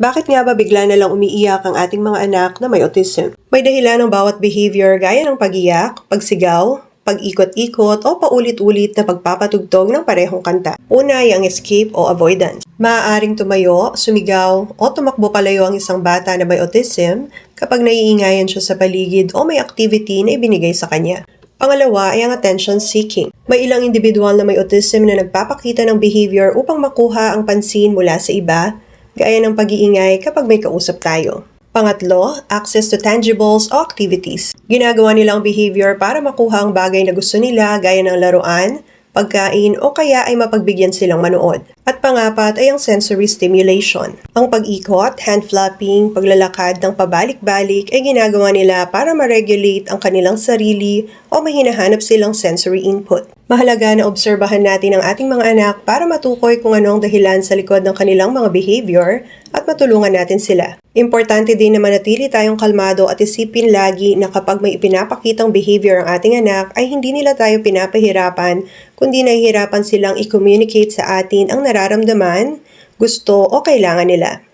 Bakit nga ba bigla na lang umiiyak ang ating mga anak na may autism? May dahilan ng bawat behavior gaya ng pagiyak, pagsigaw, pag-ikot-ikot o paulit-ulit na pagpapatugtog ng parehong kanta. Una ay ang escape o avoidance. Maaaring tumayo, sumigaw o tumakbo palayo ang isang bata na may autism kapag naiingayan siya sa paligid o may activity na ibinigay sa kanya. Pangalawa ay ang attention seeking. May ilang individual na may autism na nagpapakita ng behavior upang makuha ang pansin mula sa iba, gaya ng pag-iingay kapag may kausap tayo. Pangatlo, access to tangibles o activities. Ginagawa nilang behavior para makuha ang bagay na gusto nila gaya ng laruan, pagkain o kaya ay mapagbigyan silang manood. At pangapat ay ang sensory stimulation. Ang pag-ikot, hand flapping, paglalakad ng pabalik-balik ay ginagawa nila para ma-regulate ang kanilang sarili o may hinahanap silang sensory input. Mahalaga na obserbahan natin ang ating mga anak para matukoy kung ano ang dahilan sa likod ng kanilang mga behavior at matulungan natin sila. Importante din na manatili tayong kalmado at isipin lagi na kapag may ipinapakitang behavior ang ating anak ay hindi nila tayo pinapahirapan kundi nahihirapan silang i-communicate sa atin ang nararamdaman, gusto o kailangan nila.